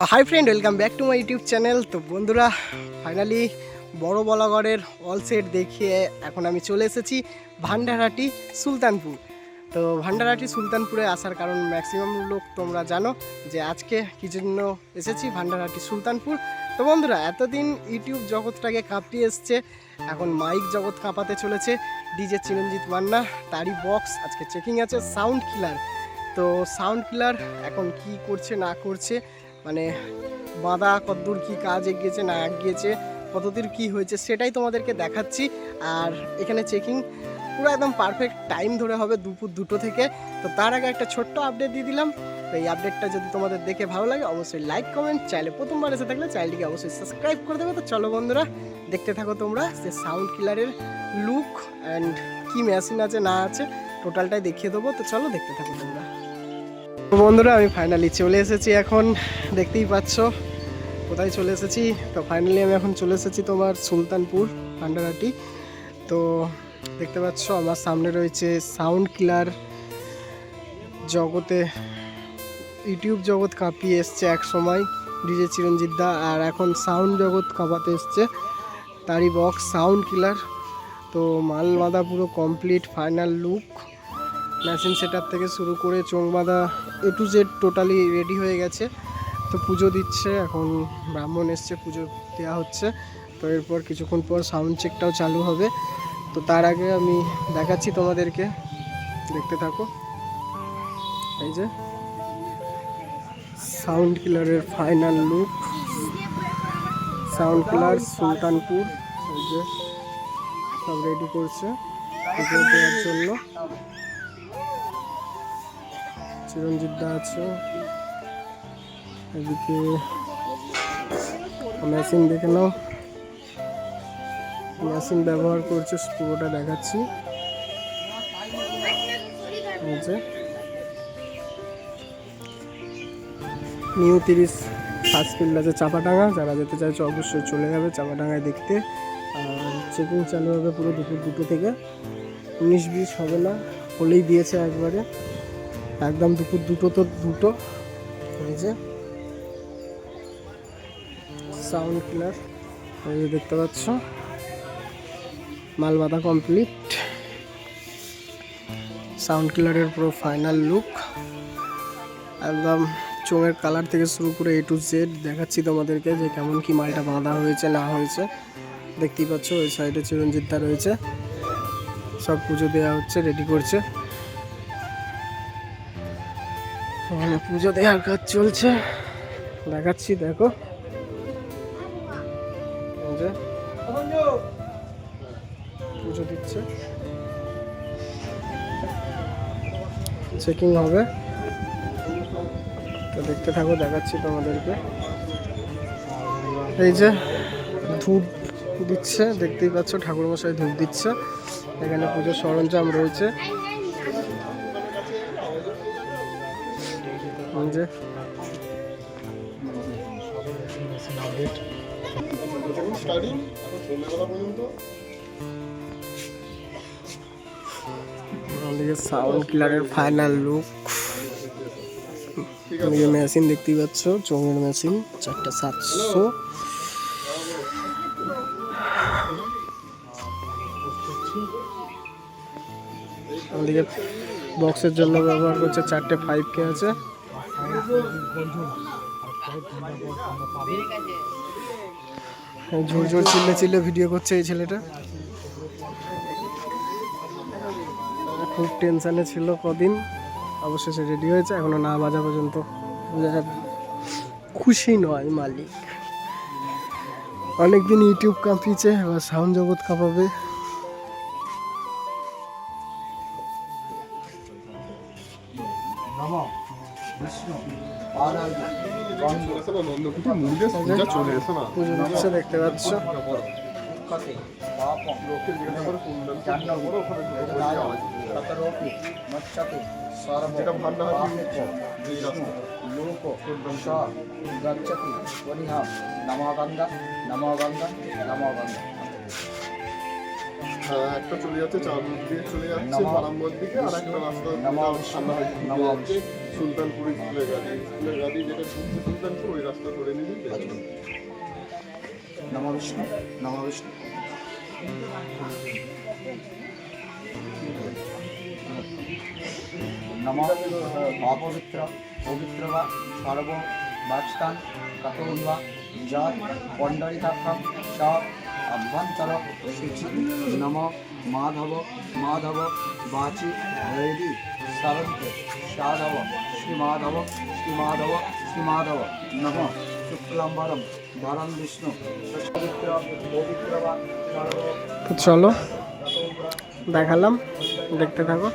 Hi friend welcome back to my YouTube channel তো বন্ধুরা finally বড় বলাগড়ের অল সেট দেখিয়ে এখন আমি চলে এসেছি ভান্ডারহাটি, সুলতানপুর। তো ভান্ডারহাটি, সুলতানপুরে আসার কারণ ম্যাক্সিমাম লোক তোমরা জানো যে আজকে কি জন্য এসেছি ভান্ডারহাটি, সুলতানপুর। তো বন্ধুরা, এতদিন ইউটিউব জগৎটাকে কাঁপিয়ে এসছে, এখন মাইক জগৎ কাঁপাতে চলেছে। ডিজে চিরঞ্জিত মান্না, তারই বক্স আজকে চেকিং আছে সাউন্ড কিলার তো সাউন্ড কিলার এখন কি করছে, না করছে মানে বাঁধা কতদূর কি কাজ এগিয়েছে না এগিয়েছে, কতদূর কি হয়েছে সেটাই তোমাদেরকে দেখাচ্ছি। আর এখানে চেকিং পুরো একদম পারফেক্ট টাইম ধরে হবে দুপুর দুটো থেকে। তো তার আগে একটা ছোট্ট আপডেট দিয়ে দিলাম। তো এই আপডেটটা যদি তোমাদের দেখে ভালো লাগে, অবশ্যই লাইক কমেন্ট চাইলে প্রথমবার এসে থাকলে চ্যানেলটিকে অবশ্যই সাবস্ক্রাইব করে দেবে। তো চলো বন্ধুরা, দেখতে থাকো তোমরা যে সাউন্ড কিলারের লুক অ্যান্ড কী মেশিন আছে, না আছে টোটালটাই দেখিয়ে দেবো। তো চলো দেখতে থাকো তোমরা। বন্ধুরা, আমি ফাইনালি চলে এসেছি এখন। দেখতেই পাচ্ছ, কোথায় চলে এসেছি? তো ফাইনালি আমি এখন চলে এসেছি তোমার সুলতানপুর পান্ডারাটি তো দেখতে পাচ্ছ, আমার সামনে রয়েছে সাউন্ড কিলার জগতে, ইউটিউব জগৎ কাঁপিয়ে এসছে এক সময়, ডিজে চিরঞ্জিত দা, আর এখন সাউন্ড জগৎ কাঁপাতে এসছে তারই বক্স সাউন্ড কিলার তো মাল পুরো complete final look machine set থেকে শুরু করে চোং বাঁধা A to Z totally ready হয়ে গেছে। তো পুজো দিচ্ছে, এখন ব্রাহ্মণ এসছে, পুজো দেওয়া হচ্ছে। তো এরপর কিছুক্ষণ পর সাউন্ড চেকটাও চালু হবে। তো তার আগে আমি দেখাচ্ছি তোমাদেরকে। দেখতে থাকো। এই যে sound কিলারের final look Sound Killer Sultanpur. এই যে, সব রেডি করছে। পুজো দেওয়ার জন্য। চিরঞ্জিত দা আছে। এদিকে মেশিন দেখে নাও। মেশিন ব্যবহার করছে, পুরোটা দেখাচ্ছি। নিউ তিরিশ ফার্স্ট ফিল্ড আছে চাপাডাঙ্গা। যারা যেতে চাইছে অবশ্যই চলে যাবে চাপাডাঙ্গায় দেখতে। আর চেকিং চালু হবে পুরো দুপুর দুটো থেকে। উনিশ বিশ হবে না, হলেই দিয়েছে একবারে। একদম দুপুর দুটো তো দুটো। এই যে। সাউন্ড কিলার এই যে দেখতে পাচ্ছ। মাল বাঁধা কমপ্লিট সাউন্ড কিলারের পুরো ফাইনাল লুক একদম চোঙের কালার থেকে শুরু করে এ টু জেড দেখাচ্ছি তোমাদেরকে যে কেমন কি মালটা বাঁধা হয়েছে, না হয়েছে। দেখতেই পাচ্ছ, ওই সাইডে চিরঞ্জিতদা রয়েছে। সব পুজো দেওয়া হচ্ছে রেডি করছে। এখানে পুজো দেওয়ার কাজ চলছে। দেখাচ্ছি, দেখো। পুজো দিচ্ছে। চেকিং হবে। তো দেখতে থাকো, দেখাচ্ছি তোমাদেরকে। এই যে ধূপ দিচ্ছে, দেখতেই পাচ্ছ, ঠাকুরমশাই ধূপ দিচ্ছে। এখানে পুজোর সরঞ্জাম রয়েছে। যে? আমাদের সাউন্ড কিলারের ফাইনাল লুক এদিকে মেশিন দেখতেই পাচ্ছ চোঙের মেশিন চারটা সাতশো। আমাদেরকে বক্সের জন্য ব্যবহার করছে চারটে ফাইভ কে আছে। ঝুর ঝুর চিল্লে চিল্লে ভিডিও করছে এই ছেলেটা। খুব টেনশানে ছিল কদিন, অবশেষে রেডি হয়েছে, এখনও না বাজা পর্যন্ত খুশি নয় মালিক। অনেকদিন ইউটিউব কাঁপিয়েছে, এবার সাউন্ড জগৎ কাঁপাবে। দেখতে পাচ্ছ লোক গচ্ছতি পরিহাম নমাগঙ্গা নমাগঙ্গা নমাগঙ্গা একটা চলে যাচ্ছে চার দিয়ে চলে যাচ্ছে বারাম্বর দিকে আর একটা রাস্তা সামনে হয়ে সুলতানপুর স্কুলের গাড়ি স্কুলের গাড়ি যেটা ঢুকছে সুলতানপুর, ওই রাস্তা ধরে নিবি নম বিষ্ণু নম বিষ্ণু। নম অপবিত্র পবিত্র বা সর্ব বাচতান কাতৌন্বা যৎ পণ্ডরিকাক্ষম স অভ্যন্তর নম মাধব মাধব, বাচি হৃদি সরন্ত সাধব শ্রীমাধব শ্রীমাধব শ্রীমাধব, নম, শুক্লাম্বরম ধরম বিষ্ণু পবিত্র পবিত্র বা সর্ব চলো, দেখালাম, দেখতে থাকো।